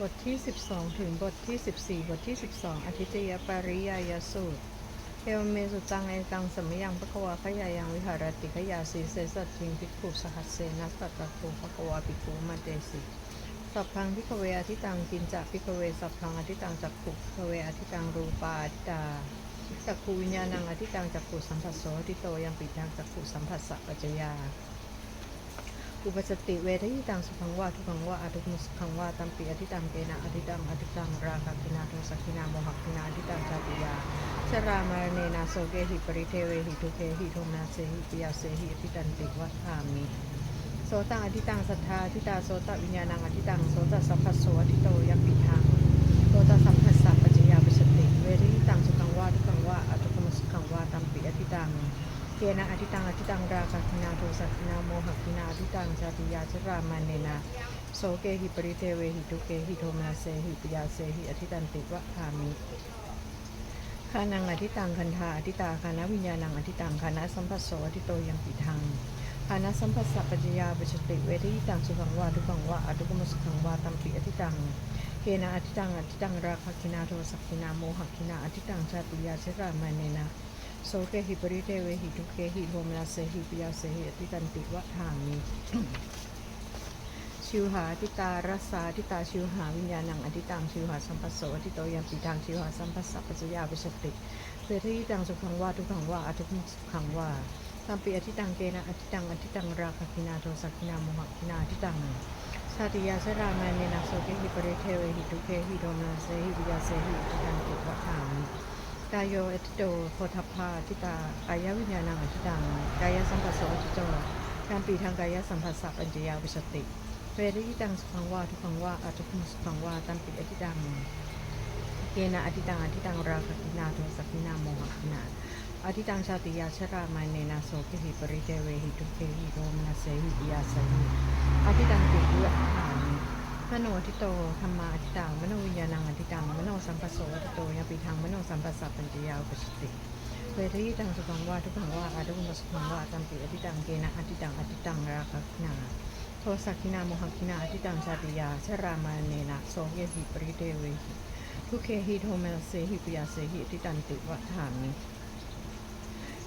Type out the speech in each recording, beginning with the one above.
บทที่ 12 ถึงบทที่ 14 บทที่ 12 อธิตยปาริยายสูตรเอวเมสุตังเอกังสมยังปะกวาขยายังวิหารติขยาสีเสสัตทิงพิกขุสหัสเสนัสตตะโกปะกวาปิกุมาเตสิสัพพังพิกเวอธิตังกินจักพิกเวสัพพังอธิตังจักขุพิกเวอธิตังรูปาอธิตาจักขูวิญญาณังอธิตังจักขุสัมผัสโสอธิโตยังปิดังจักขุสัมผัสสะปัจจยา อุปสติเวทยิตังสุขังวาทุขังวาอทุกมุสุขังวาตัมปีอธิตังเกนะอธิตังอธิตังราคะกินาโทสักินาโมหกินาอธิตังชาติยาชรามารเนนาโสเกหิปริเทเวหิทุเกหิโทมาเสหิปิยาเสหิอธิตันติวัฏามิโสตังอธิตังสัทธาอธิตาโสตวิญญาณังอธิตังโสตสัพพสโสอธิโตยัมปิทังโสตสัมผัสสะปัจจยาปิสติเวทยิตังสุขังวาทุขังวาอทุกมุสุขังวาตัมปีอธิตัง เกนะอธิตังอธิตังราคะคินาโทสักคินาโมหคินาอธิตังชาติยาชรามันเนนะโสเกหิปริเทเวหิทุเกหิโทมาเสหิปยาเสหิอธิตันติวะคามิคานังอธิตังคันธาอธิตาคานะวิญญาณังอธิตังคานะสัมปัสโสอธิโตยังปิทังคานะสัมปัสสะปัจจยาปัจติเวทิตังสุขังวาทุขังวาอทุกมสุขังวาตัมปิอธิตังเกนะอธิตังอธิตังราคะคินาโทสักคินาโมหคินาอธิตังชาติยาชรามันเนนะ โสเกหิปริเทเวหิทุเกหิโทมนาเสหิปิยาเสหิอธิตันติวะทามิชิวหาทิตารัสสาทิตาชิวหาวิญญาณังอธิตังชิวหาสัมปัสโสอธิโตยัมปิตังชิวหาสัมปัสสะปัจจยาปิสติเวทีตังสุขังวาทุกขังวาอทุกสุขังวาตัมปิอธิตังเกนะอธิตังอธิตังราคะคินาโทสักคินาโมหคินาอธิตังชาติยาสรามาเนนะโสเกหิปริเทเวหิทุเกหิโทมนาเสหิปิยาเสหิอธิตันติวะทามิ กายโยเอติโตโพธพาทิตากายวิญญาณังอธิตังกายสัมปัสโสอธิโตการปีทางกายสัมผัสสะปัญจยาวิสติเวริตังสุขังวาทุขังวาอทุกขมสุขังวาตัมปิอธิตังเกนะอธิตังอธิตังราคกินาโทสักินาโมหกินาอธิตังชาติยาชรามาเนนาโสกิหิปริเทเวหิทุเกหิโรมนาเสหิปิยาสหิอธิตังติวิอัฏฐา มิมโนทิโตธรรมาทิตังมโนวิญญาณังอธิตังมโนสัมปสโสทิโตยาปิทังมโนสัมปสสะปัญจยาอุปสติเวทีตังสุขังวาทุกขังวาอาทุกขมสุขังวาตัมปิอธิตังเกนะอธิตังอธิตังราคะคินาโทสักขินาโมหคินาอธิตังชาติยาชรามาเนนะโสเยหิปริเทเวหิทุเคหิโทเมเสหิปยาเสหิอธิตันติวัฏฐามิ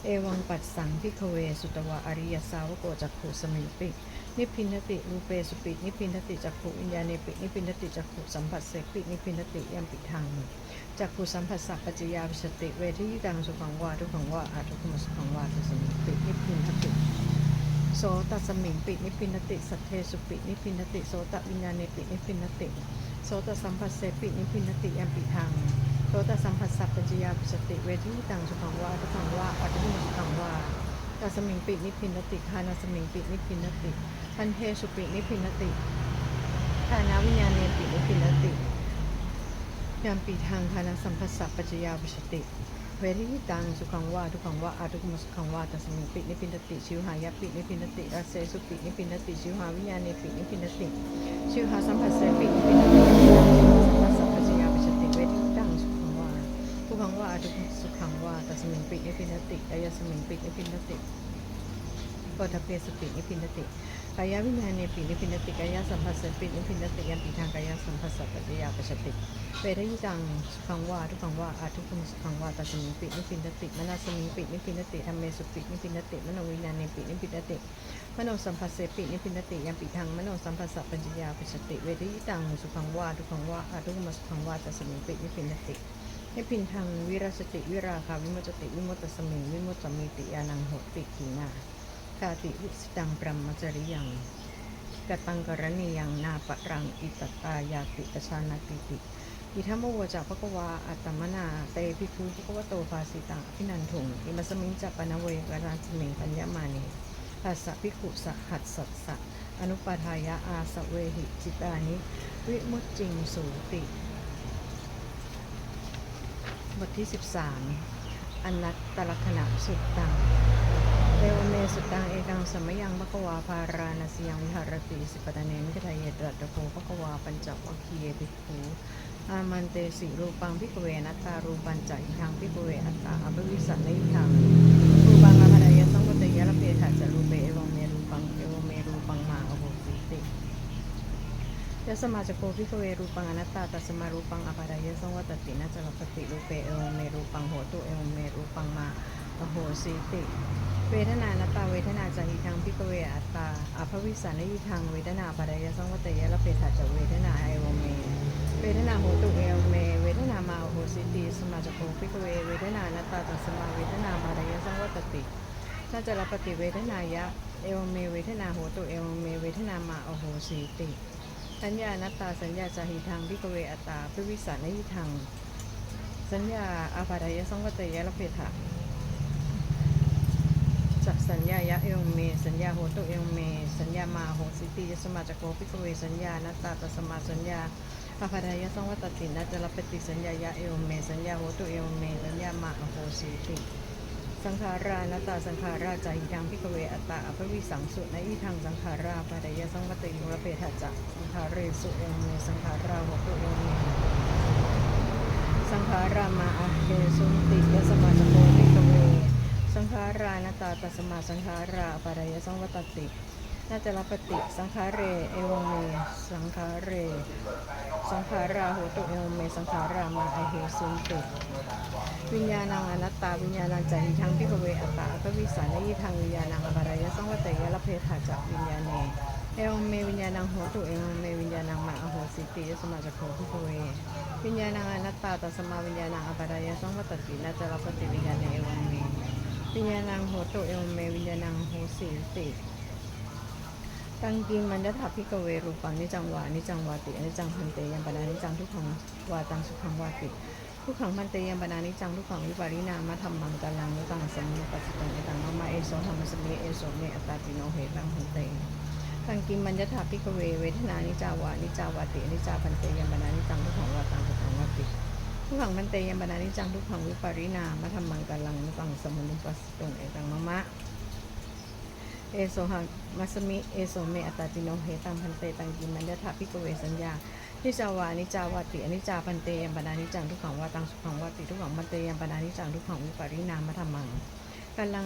เอวังปัสสังพิกเวสุตวะอริยสาวโกจักขุสมิปิ นิพพินติรูเปสุปินิพพินติจักขุวิญญาณปินิพพินติจักขุสัมผัสเสปินิพพินติยมปิทางจักขุสัมผัสสะปัจจยาวิสติเวทิตังสุขังวาทุขังวาอาทุกขมสุขังวาทัสมิปินิพพินติโสตัสมิงปินิพพินติสัทเทสุปินิพพินติโสตวิญญาณปินิพพินติโสตสัมผัสเสปินิพพินติยมปิทางโสตสัมผัสสะปัจจยาวิสติเวทิตังสุขังวาทุขังวาอาทุขมสุขังวาตัสมิงปินิพินติคานาสมิงปินิพินติ พันเทสุปินิพินติคานาวิญญาณเนปินิพินติยามปีทางคานาสัมภัสสะปัจจยาวิสติ เวทิตังสุขังวาทุกขังวาอาทุกมสุขังวาตัสมิงปินิพินติ ชิวหายปินิพินติรัสเซสุปินิพินติ ชิวหาวิญญาณเนปินิพินติ ชิวหาสัมภัสเสปินิพินติสัมภัสสะปัจจยาวิสติ เวทิตังสุขังวาทุกขังว่าทุกขสุขังว่าตัสมิงปินิพินติอายสมิงปินิพินติโกฏเพสุปินิพินติ กายวิญญาณเนปินิพินติกายสัมผัสสปินิพินติยันติทางกายสัมผัสสปัจจยาปชติเวริจังสุขังว่าทุกขังว่าอาทุกขมสุขังว่าตัสมิงปินิพินติมนาสมิงปินิพินติธรรมเมสุปินิพินติมโนวิญญาณเนปินิพินติมโนสัมผัสปินิพินติยันปิทางมโนสัมผัสสปัญจยาปชติเวริจังสุขังว่าทุกขังว่าอาทุกขมสุขังว่าตัสมิงปินิพินติให้พินทางวิรัสติวิราคาวิมุตติวิมุตตสมิงวิมุตตมิติยานังหติขีนา คาติวิสิตังปรมจริยังกตังกรณียังนาปะรังอิตตายาติปชานาติติอิทัมโมวจักภควาอัตตมนาเตภิกขุภควโตภาสิตังอภินันทุงอิมัสมิงจัปปนเวกราสมิงปัญญามานีปัสสะภิกขุสหัสสัสสะอนุปทายะอาสเวหิจิตานิวิมุตจิงสูติ บทที่ 13 อนัตตลกณะสุดตัง เรวเมสุตังเอกังสมยังภควาภาราณสยังวิหารติสิปตะเนมิกทายเยตรัตโพภควาปัญจวัคคียภิกขุอามันเตสิรูปังพิกเวนัตตารูปัญจอิทังพิกเวอัตตาอภิวิสันนิทังรูปังอภรายสังกตยะระเพถัจรูเปเอวเมรูปังเอวเมรูปังมาอโหสิติอยสมาจโกพิกเวรูปังอนัตตาตัสมารูปังอปารายสังวัตตินาจลปติรูเปเอวเมรูปังโหตุเอวเมรูปังมา อโหสิติ เวทนานัตตาเวทนาจาหิทังพิกเวอัตตาอภวิสันยิทังเวทนาปารายสังวัตยะละเปถัจเวทนาเอวเม เวทนาโหตุเอวเม เวทนามาอโหสิติสมาจโกพิกเว เวทนานัตตาตัสมาเวทนาปารายสังวัตตินาจลปติเวทนายะเอวเมเวทนาโหตุเอวเมเวทนามาอโหสิติสัญญานัตตาสัญญาจาหิทังพิกเวอัตตาพิวิสานยิทังสัญญาอาภารายสังวัตยะละเพถะจัก สัญญายะเอวเม สัญญาโหตุเอวเม สัญญามาโหสิติยสมาจโกพิกเวสัญญานัตตาตัสมาสัญญาอาภารายสังวัตตินัจจลปติสัญญายะเอวเม สัญญาโหตุเอวเม สัญญามาโหสิติสังขารานัตตาสังขาราจาหิทังพิกเวอัตตาอภวิสังสุในอิทังสังขาราปารายสังวัติมุรเพทัจจะสังขาเรสุเอวเมสังขาราโหตุเอวเมสังขารามาอเฮสุติยสมาจโกวิกเว สังขารานาตาตัสมาสังขาราปารายสังวัตตินาจลปติสังขาเร เอวเม สังขาเร สังขาราโหตุเอวเม สังขารามาอเฮสุนติวิญญาณังอนัตตา วิญญาณังจหิทังพิกเวอัตตาอวิสานยิทังวิญญาณังอปารายสังวัตยะละเพถาจักวิญญาเนเอวเมวิญญาณังโหตุเอวเมวิญญาณังมาอโหสิติยสมาจโคพิกเววิญญาณังอนัตตาตัสมาวิญญาณังอปารายสังวัตตินาจารปฏิวิญญาณเอวเม วิญญาณังโหตุเอวเมวิญญาณังโหสิติตังกิมันยถาพิกเวรูปังนิจังวานิจังวาติอนิจังพันเตยัมปนานิจังทุกขังวาตังสุขังวาติทุกขังพันเตยัมปนานิจังทุกขังวิปาริณามะธรรมังกัลังนุตังสมุปัสสิตังเอตังมะมะเอโสธรรมสเมเอโสเมอัตตาปิโนเหตังพันเตทังกิมมัญญถาพิกเวเวทนานิจาวานิจาวาตินิจาพันเตยัมปนานิจังทุกขังวาตังสุขังวาติ ทุกขังพันเตยัมปนานิจังทุกขังวิปาริณามะธรรมังกัลลังนุตังสมุนุปัสตังเอตังมะมะ เอโสหังมัสมิ เอโสเมอัตตาปิโนเหตังพันเตตังกิมมัญญถาพิกเวสัญญานิจาวานิจาวาติอนิจาพันเตยัมปนานิจังทุกขังวาตังสุขังวาติทุกขังพันเตยัมปนานิจังทุกขังวิปาริณามะธรรมังกัลลัง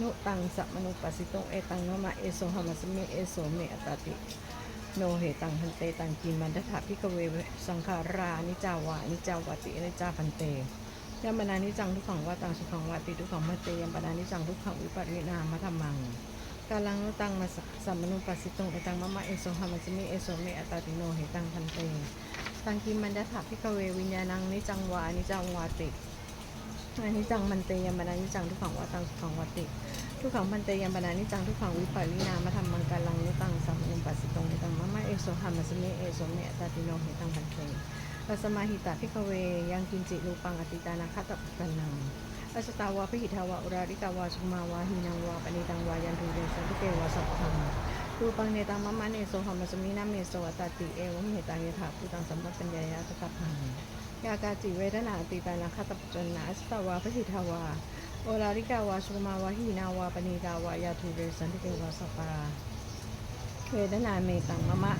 นุตังสัมมนุปัสสิโตเอตังโนมาเอโสหมัสเมเอโสเมอัตตาติ โนเหตังพันเตตังกินมันตถาพิกเวสังขารานิจาวานิจาวตินิจาพันเตยัมปนานิจังทุกขังวาตังสุขังวาติทุกขังพันเตยัมปนานิจังทุกขังวิปัสสินามะธรรมังกาลังนุตังมาสัมมนุปัสสิโตเอตังมะมะเอโสหมัสเมเอโสเมอตตาติโนเหตังพันเตตังกินมันตถาพิกเววิญญาณังนิจังวานิจังวาติอนิจังมันเตยามานานิจังทุกขังวัตังสุขังวัติ ทุกขังมันเตยมบานานิจังทุกขังวิปริณามะธรรมังกาลังนิตังสัมมุปัสสิตงนิตังมะมะเอโสหัมมัสเมเอโสเมตตาติโนเหตังพันเตปัสมาหิตาพิกเวยังกินจิรูปังอติตานาคตปันนังปัสตาวาพิหิทาวาอุราริกาวาสุมาวาหินังวาปณิตังวายันทุเรสันตุเกวาสัพพังรูปังเนตังมะมะเนโสหัมมัสมินาเมโสอตตติเอวะเมตังยถาภูตังสัมปปัญญายาตตะพังยากาจิเวทนาติตานาคตปจนนาสตาวาพิหิทาวา โอลาริกาวาสุมาวาหินาวาปณีกาวายาทุเรสันติเกวาสปาเวทนาเมตังมะมะ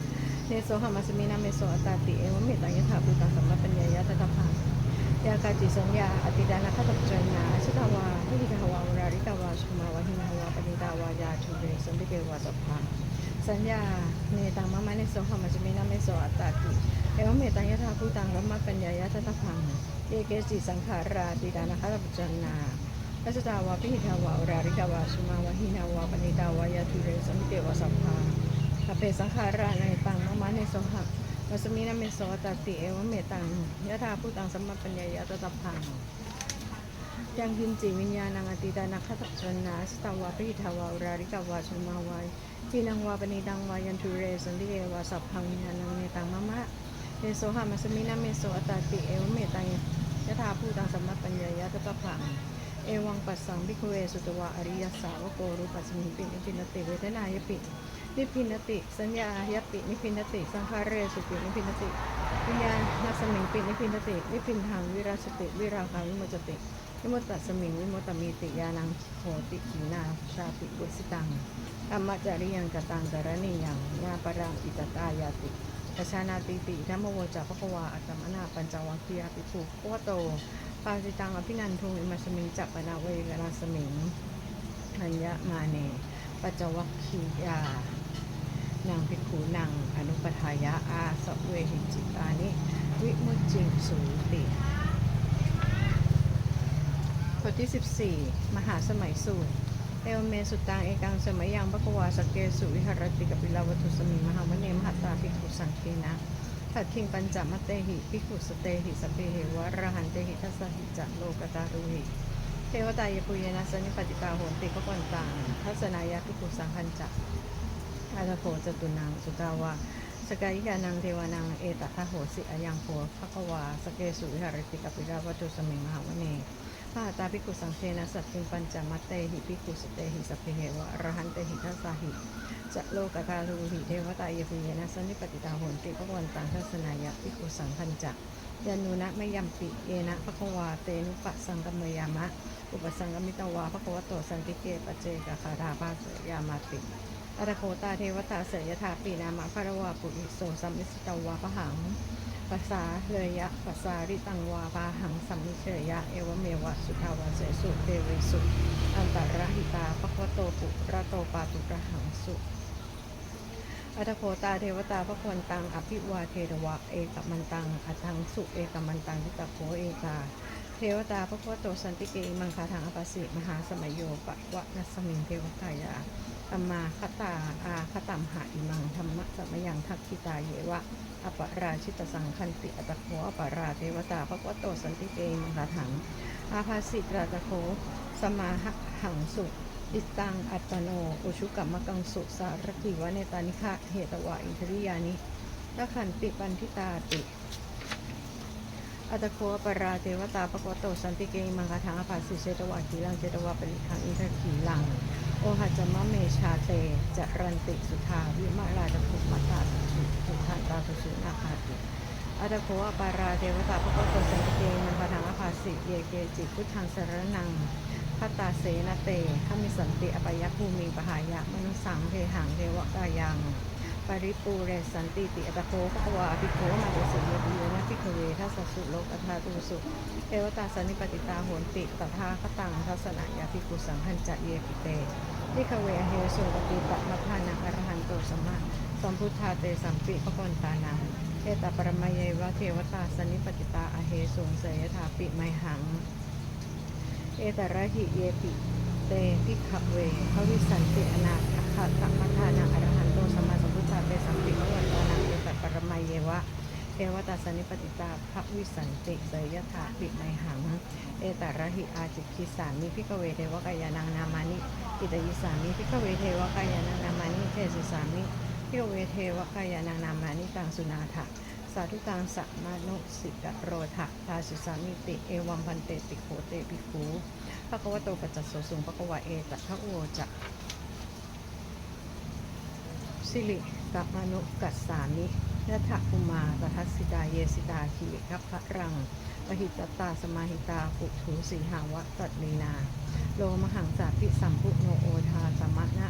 เนโสหมัสมินาเมโสอัตตาติเอวเมตังยถาภูตังสัมมาปัญญายะตถาพังยากาจิสัญญาอติตานาคตปจนนาสตาวาพหิทาวาโอลาริกาวาสุมาวาหินาวาปณีกาวายาทุเรสันติเกวาสปาสัญญาเนตังมะมะเนโสหมัสมินาเมโสอัตตาติเอวเมตังยถาภูตังรัมมปัญญายะตถพังเอเกจิสังขาราติดานาคาปัจจนา ปัสตาวาปิหิทาวาอุราริกาวาสุมาวาหินาวาปณิตาวายาทุเรสมิเตวสัพพาอเปสังขาราในตังมะมะเนโสหะวัสมินาเมโสตติเอวเมตังยะถาภูตังสัมมาปัญญายะตถพังยังกินจิวิญญาณังอติดานาคาปัจจนาสตาวาปิหิทาวาอุราริกาวาสุมาวาหินังวาปณิตังวายันทุเรสันติเกวะสัพพังวิญาณังเนตังมะมะเมโสหามัสมินาเมโสอตติเอวเมตังยะถาภูตังสัมมาปัญญายะตตะพัง เอวังปัสสังพิกเวสุตวะอริยสาวโกรูปัสมิปินิพินติเวทนายปินิพินติ สัญญายปินิพินติ สังขารเรสุปินิพินติวิญญาณนัสมิงปินิพินตินิพินทางวิราชติ วิราคาวิโมจติวิโมตตสมิงวิโมตตมีติยานังโหติขีนาชาติบุสิตังธรรมจาริยังกตังกรณียังญาปรังอิตตายาติปชานาติติธรรมโวจาภควาอัตตมนาปัญจวัคคียปิภูโคโต ปาสิตังอภินันทุงอิมัสมิงจัปปนาเวกนาสมิงอัญญมาเนปัจวัคคียานางภิกขุนางอนุปทายะอาสเวหิจิตานิวิมุจจิงสูติบทที่ 14 มหาสมัยสูตร เอวเมสุตังเอกังสมัยยังปะกวาสเกสุวิหารติกับปิลาวัตุสมิมหาวเนมหัตตาภิกขุสังคีนะ ขัดคิงปัญจมัตเตหิพิกขุสเตหิสพเพเหวะระหันเตหิทัสหิจัโลกตารุหิเทวตายปุยนะสันนิปติตาโหติปกวันตังทัศนายะพิกขุสังคันจักอาตโภจตุนางสุตาวาสกายิกานังเทวานังเอตทะโหสิอายังโพภควาสเกสุวิหารติกปิราวัตุสมิมหาวเน พระตาภิกขุสังเทนะสัตถิงปัญจมัตเตหิภิกขุสเตหิสัพเพเหวะรหันเตหิทัสสาหิจะโลกตาลูหิเทวตายปุเยนะสันนิปติตาโหนติพระวันตังทัศนายะภิกขุสังคัญจะยานุนะไม่ยำปิเยนะภควาเตนุปะสังกมยามะ อุปสังกมิตวาภควโตสันติเกปเจกคาราภาสยามาติอัตโคตาเทวตาเสยถาปีนามะภรวาปุริโสสัมมิสตวาพหัง ภาษาเลยยะภาษาริตังวาปาหังสัมมิเชยะ เอวเมวะสุทาวาเสสุเทเวสุ อันตรหิตาปะควโตปุระโตปาตุระหังสุอัตโคตาเทวตาพระควรตังอภิวาเทรวะเอกมันตังอัทังสุเอกมันตังทิตโคเอกาเทวตาพระควโตสันติเกมังคาถังอปัสิมหาสมัยโยปะวะนัสมิงเทวตายาตัมมาคตาอาคตัมหะอิมังธรรมะสมยังทักขิตาเยวะ อปราชิตสังคันติอัตโคอปราเทวตาภควโตสันติเกมังคาถัง อาภาสิตราตโค สมาหหังสุอิตังอัตโน อุชุกรรมกังสุสารกิวะเนตานิคะเหตวะอินทริยานิละขันติปันทิตาติอัตโคปราเทวตาปะกวโตสันติเกมังคาทังอภาสิเชตวะขีลังเจตวะปริทังอินทขีลัง โอหัจมะเมชาเตจะรันติสุธาวิมาลาตภุมัตาสุสุทันตาสุสุนาคาติอัตโคอปาราเทวตาพระโกตสันติเกมันพทังอภาสิเยเกจิพุทธังสรนังพัตตาเสนาเตขมิสันติอปยภูมิปหายะมนุสังเทหังเทวกายัง ปริปูเรสันติติอัตโคภควาภิโคมาเดสิเยติเยนะภิกเวทัสสุโลกัธาตุสุเทวตาสันนิปติตาโหนติตถาคตังทัสนายาภิกุสังหันจะเยปิเตภิกเวเฮสุปฏิตมัทธานังอรหันโตสมมาสัมพุทธาเตสัมปิปะกนตานังเอตปรมยยวะเทวตาสนิปติตาอเหสงเสยถาปิไมหัง เอตระหิเยปิ เตพิกขเวภวิสันติอนาคขะขะมัทานังอรหันโตสัมมาสัมพุทธาเตสัมปิภวันตานังเอตปรมเยวะเทวตาสนิปติตาภวิสันติเสยถาปิไมหัง เอตระหิอาจิคิสามิพิกเวเทวกายานังนามานิอิตยิสามิพิกเวเทวกายานังนามานิเทสิสามิเที่ยวเวเทวกายานังนามานิตังสุนาถะ สาธุตังสัมมานุสิกะโรถะทาสุสามิติ เอวัมพันเตติโขเตปิคูภะคะวะโตปัจจสโสสุงภะคะวะเอตทะโวจะสิริกัปมานุกัสสามิยะถะภูมาตทัสสิตาเยสิตาขีกัพพะรังปหิตตาสมาหิตาปุถุสีหาวะตัดลีนา โลมหังสาพิสัมพุโนโอทาสมะนะ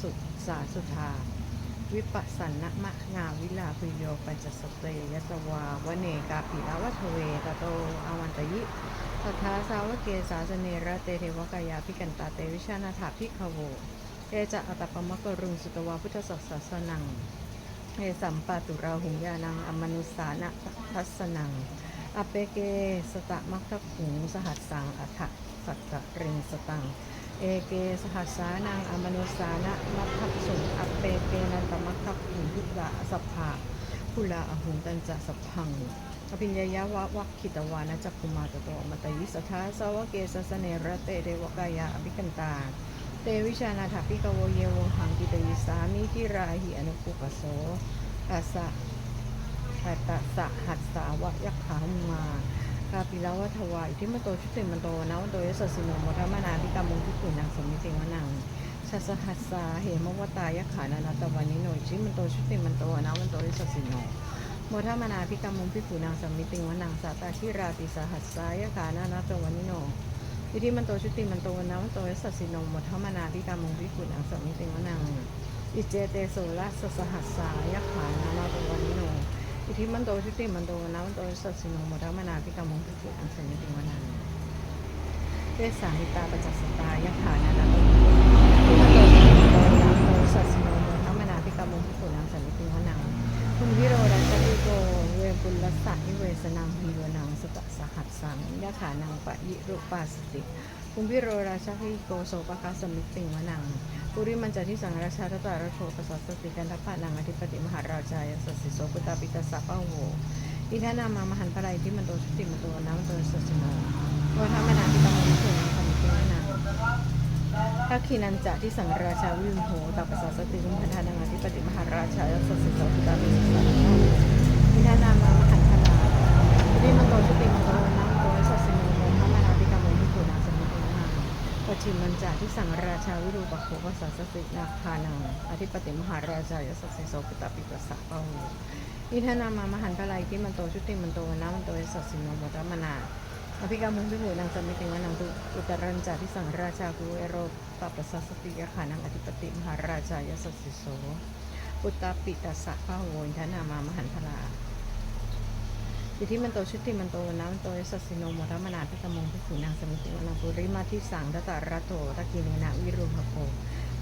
สุสาสุธา วิปัสสนะมะนาวิลาปิโยปัญจสเตยสวาวเนกาปิลาวัทเวตโตอาวันตยิตถาสาวเกสาสเนระเตเทวกายาพิกันตาเตวิชานาถาพิขโวเอจะอัตปมะกรุงสุตวาพุทธสัสสนังเอสัมปาตุราหุงยานังอมนุสานะทัสนังอเปเกสตะมัคคขุงสหัสสังอัฏฐสัจจะเริงสตัง เอเกสหัสานังอมนุสานะมัคคสุงอเปเกนันตมัคคขุงทุกะสัพพะพุลาอหุงตันจะสัพพังอภิญญายาวะวัคคิตวานะจักคุมาตโตมตยิสัทธาสาวกเกสสเนระเตเทวกายาอภิกันตาเตวิชานาถาปิกโวเยวหังกิตยิสามิทิราหิอนุปุปโสอาสะหัตตะสะหัสสาวะยักขามา กาปิลาวัทวายที่มันโตชุติมันโตนะวันโตยสสิโนมทมนาพิกามุงพิกุนังสมิติวนังชัสหัสสาเหมวตายขานานาตวานิโนชิมันโตชุติมันโตนะวันโตยสสิโนโมทมนาพิกามุงพิกุนังสมิติวนังสัตตาทิราติสหัสสายขานานาตวานิโนอิทิมันโตชุติมันโตนะวันโตยสสิโนโมทมนาพิกามุงพิกุนังสมิติวนังอิเจเตโสละสสหัสสายขานานาตวานิโนอิทธิมันโตชุติมัน โตนะมันโตสัสสิโนโมทมนาพิกามุงพิกุอันสมิติวนันเวสามิตาปัจจสตายะขานานาโตอิทธิมันโตชุติมันโตนะมันโตสัสสิโนโมทมนาพิกามุงพิกุอันนางสันนิติวนังคุณวิโรรัตติโกเวบุลสัตนิเวสนังพีวนังสตสหัสสังยะขานังปะยิรุปาสติ คุณวิโรราชกิโกโสปะคาสมิติวนังปุริมันจติสัง ราชาตตาระโชปสัสสติกันทพนังอธิปติมหาราชายสัสสิโสปุตตาปิตาสัพพะโวอิทานามามหันตรายที่มันโตชุติมันโตน้ำโตสัสสิโนวทามนาทิตามนิโสนังสันนิติวนังทักขีนันจะที่สังราชาวิมโหตัปปสาสติลุมพันธานังอธิปติมหาราชายสสิสสุตามิสัสสะมินานามามหันธนาวิมันโตชุติมันโตนัง ชิมันจะที่สังราชาวิรูปโขภาษาสสินาคานังอธิปติมหาราชายสสิโสปิตาปิปัสสะปะโหอิทานามามหันตลายที่มันโตชุติมันโตนามันโตสัสสิโนโมตมนาอภิกรรมมุงพิบูนางสมิติวานังตุอุตรัญจาที่สังราชากุเอโรปัปปสัสสติยขานังอธิปติมหาราชายสัสสิโสปุตตาปิตัสสะพะโวนทนามามหันทลาอิทธิมันโตชุติมันโตวนามันโตยสัสสิโนโมทัมนาพิกรรมุ มุนางสมิติวานังปุริมาทิสังตตาระโตตะกิเนนะวิรุหโก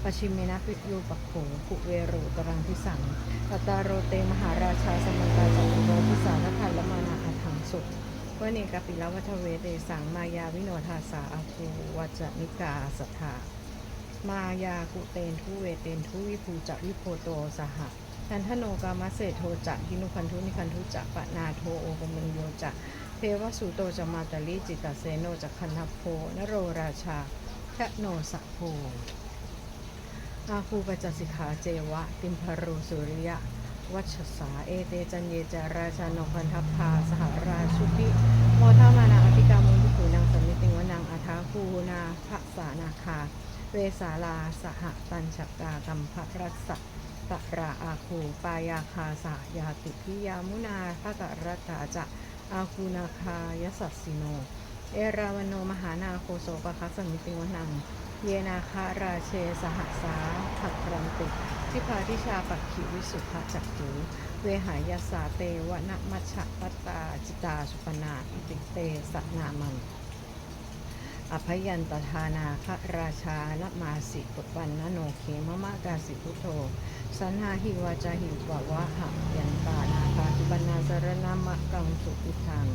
ปชิเมนะปิยูปโขภุเวโรตรังทิสังตตาโรเตมหาราชาสมันตาจักรโรทิสารพันละมานาอัถังสุวเนกปิลวัทเวเตสังมายาวิโนทาสาอาคูวัจนิกาสัทธามายากุเตนทุเวเตนทุวิภูจวิโพโตสหะทันทโนกามะเศโทจะกินุคันทุนิคันทุจะปะนาโทโอกมัญโยจะ เทวสุโตจะมาตลิจิตตเสโนจะคันทโพนโรราชาทะโนสะโพอาคูปจัสิขาเจวะ ติมพารุสุริยะ วัชสาเอเตจันเยจาราชานพันทัพาสหราชุปิโมทามานาอภิกามุทุนางสมิติงวนางอาทาคูนาภสานาคา เวสาลาสหตัญชกากัมภรัสสะตะราอาคูปายาคาสายาติพิยามุนาภกรัตตาจะ อาคูนาคายสัสสิโน เอราวโนมหานาโคโสปะคัสสมิติวนัง เยนาคาราเชสหสาขักรันติทิพาทิชาปักขิวิสุภจักขุเวหายาสาเตวะนมัชฌะปตาจิตาสุปนาอิติเตสนามังอภยันตทานาคราชานมาสิปุปันนโนเคมะมะกาสิพุโธสันหาหิวาจาหิวะวะหะยันตานาคาตุบันนาส รณามะกังสุพุทธัง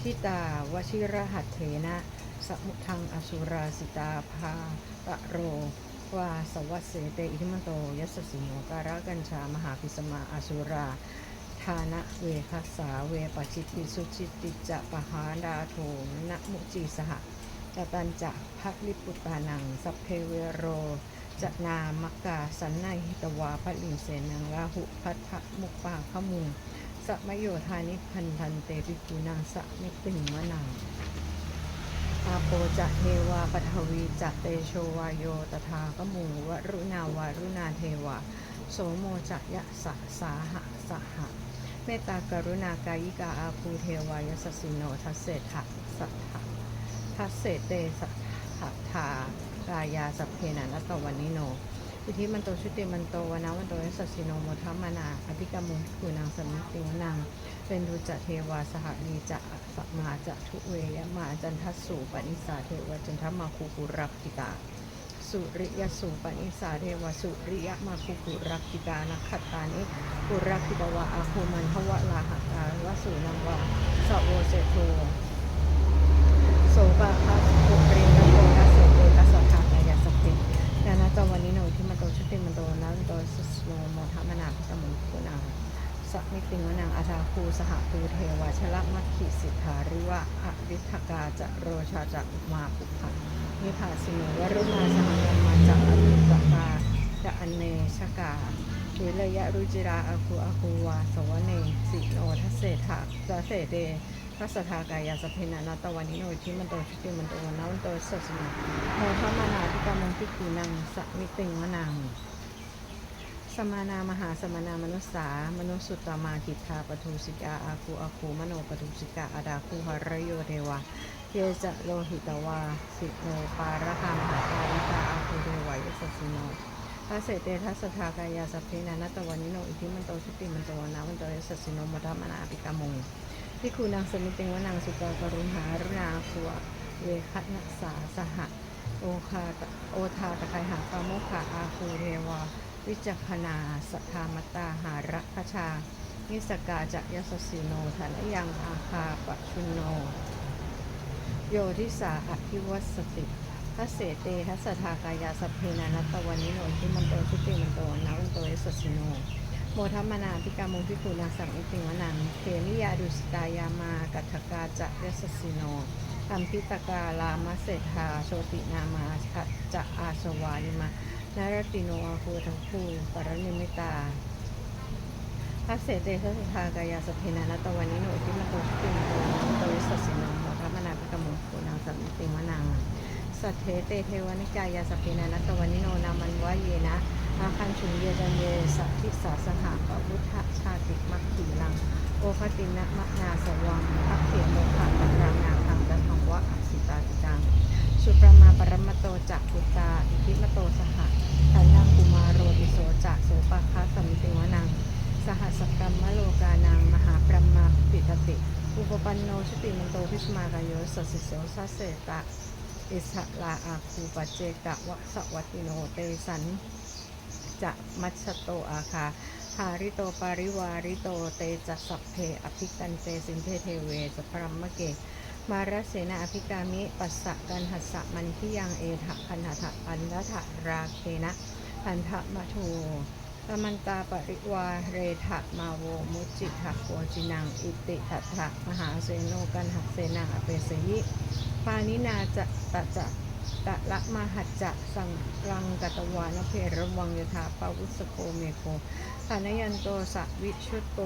ทิตาวชิรหัตเถนะสมุทังอสุราสิตาภาตะโรวาสวัสเสเตอิทิมโตยัสสิโนการะกัญชามหาพิสมาอสุราทานะเวคัสสาเวปจิติสุจิตติจะปหาดาโทนะมุจีสหจตันจะพักลิปุตานังสัพเพเวโรจะนามกาสันนหิตวาพลิงเสนังราหุพัทธมุปปาขมุง สมโยธานิพันธันเตปิกุนังสะมิติงมะนังอาโปจะเทวาปทวีจะเตโชวายโยตถาคมูวรุณาวารุณาเทวา โสโมจะยะสะสาหะสหะ เมตตากรุณากายิกาอาภูเทวายสสิโนทัสเสถะสัทธะทัสเสเตสัทธะทากายาสัพเพนันตวันนิโน อิทธิมันโตชุติมันโตวนาวันโตยสัสสิโนโมทัมมานาอภิกรรมุคือนางสมิติวนางเป็นดุจเทวาสหลีจะสัมมาจะทุเวยมาจันทสสุปนิสาเทวจันทมาคูกุรักกิตาสุริยสุปนิสาเทวสุริยมาคูกุรักกิตานักขตานิกุรักกิตวะอาคูมันทวะลาหตาวสุนังวาสโวเสโทโสปะคัสโตนัสเสโตตัสสะทากายาสพเพ ดานาจวันนี้โนที่มันโตชุติมันโตนันโตสุสโนโมทามนาพิตมุคุนาสัมิติงวนังอาชาคูสหภูเทวาชละมัคคิสิทธาริวะอวิทกาจะโรชาจะมาปุพันนิพาสิโนวรุณาสหกรรมาจะอภิปตาจะอนเนชกาเทเลยะ รุจิราอาคูอาคูวาสวเนสิโนทัสเสถาจะเสเดทัสทากายาสเพนานาตวันนิโนที่มันโตชุติมันโตวันนาวันโตสัสนาโมทมานาพิกามังพิกูนังสมิติงวนังสมานามหาสมานามนุสสามนุสสุตตมากิทาปทุสิกาอาคูอาคูมโนปทุสิกาอาดาคูหรโยเทวาเยจะโลหิตวาสิโนปาระคามหาปาริกาอาคูเทวายสสิโน ทัสเสเตทัสสทากายาสพเพนานัตวันนิโนอิทิมันโตชุติมันโตวนาวันโตยสสิโนมทมานาปิกามงพิคูนางสมิติงวนางสุกากรุณหารุณาคัวเวคัตนัสาสหะโอคาโอทาตะไคหาปาโมขะอาคูเทวา วิจักนาสธามตาหาระคชา นิสกาจะยสสิโนธนยังอาคาปชุนโน โยทิสาอภิวัสติ ทัสเสเตทัสสทากายาสัพเพนานัตตวันนิโนทิมันโตชุติมันโตนาวันโตเอสสิโนโมทัมมนาพิกามุพิคูนาสังอิติวนังเขมิยาดุสตายามากัทกาจะยสสสิโนตัมพิตกาลามะเศรษฐาโชตินามาคัจจะอาสวาลิมานารติโนอาคูทั้งคูปรนิมิตาทักเสเตทัสทากายาสพเพนานัตวันนิโนทิมันโตชุติมันโตนาวันโตเอสสสิโนโมทัมมนาพิกามุพิคูนาสังอิติวนัง สัทเทเตเทวนิกายาสพเพนานัตวันิโนนามันวะเยนะอาคันชุนเยจันเยสัทธิสาสหะปะวุฒชาติมัคคีลัง โอคตินะมะนาสวังทักเขโมขะปัรางนาคังตัทังวะอัสิตาติตัง สุปรมาปรมโตจักขุตาอิทิมโตสหะทันยังกุมาโรติโสจักโสปะคะสมิติวนัง สหัสกรรมโลกานังมหาปรมาปิตติ อุปปันโนชติมันโตพิสมากายโยสสสิโสสัสเสตะ อิสะลาอาคูปเจกะวะสวัติโนเตสันจะมัชโตอาคาหาริโตปาริวาริโตเตจัสัพเพอภิกันเตสินเทเทเวสพรัมมะเกมารเสนาอภิกามิปัสสะกันหัสสะมันทิยังเอทะคันหะปันละทะราเคนะพันธะมะโทตมันตาปริวาเรทะมาโวมุจิทะโวจินังอิติทัตถะมหาเสโนกันหัสเสนาเปสยิ ปานินาจะตะจะตะละมหัจจะสังรังกัตวานเพระวังยถาปาวุสโกเมโกฐานยันโตสวิชุตโต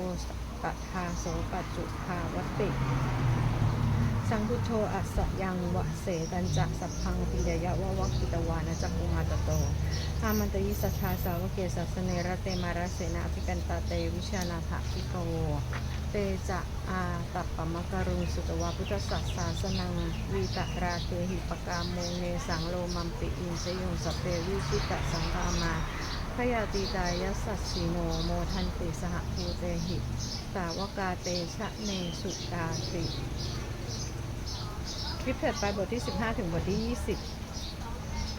ตทาโสปัจจุภาวติสังพุทโธอัสยังวะเสตันจะสัพพังปิยยะวะวักกิตวานะจักุมาตโตอามันตยิสัทธาสาวกเกสัสเนระเตมาราเสนาภิกันตาเตวิชานาถพิกโวเต จะอาตัปปมะกรุงสุตวาพุทธสัสสาสนังวีตะราเทหิปกาโมเนสังโลมัมปิอินเสยงสเพวิชิตะสังฆามาพยาติตายัสสชิโนโมทันติสหภูเตหิสาวกาเตชะเนสุตาติคลิปเถิดไปบทที่ 15 ถึงบทที่ 20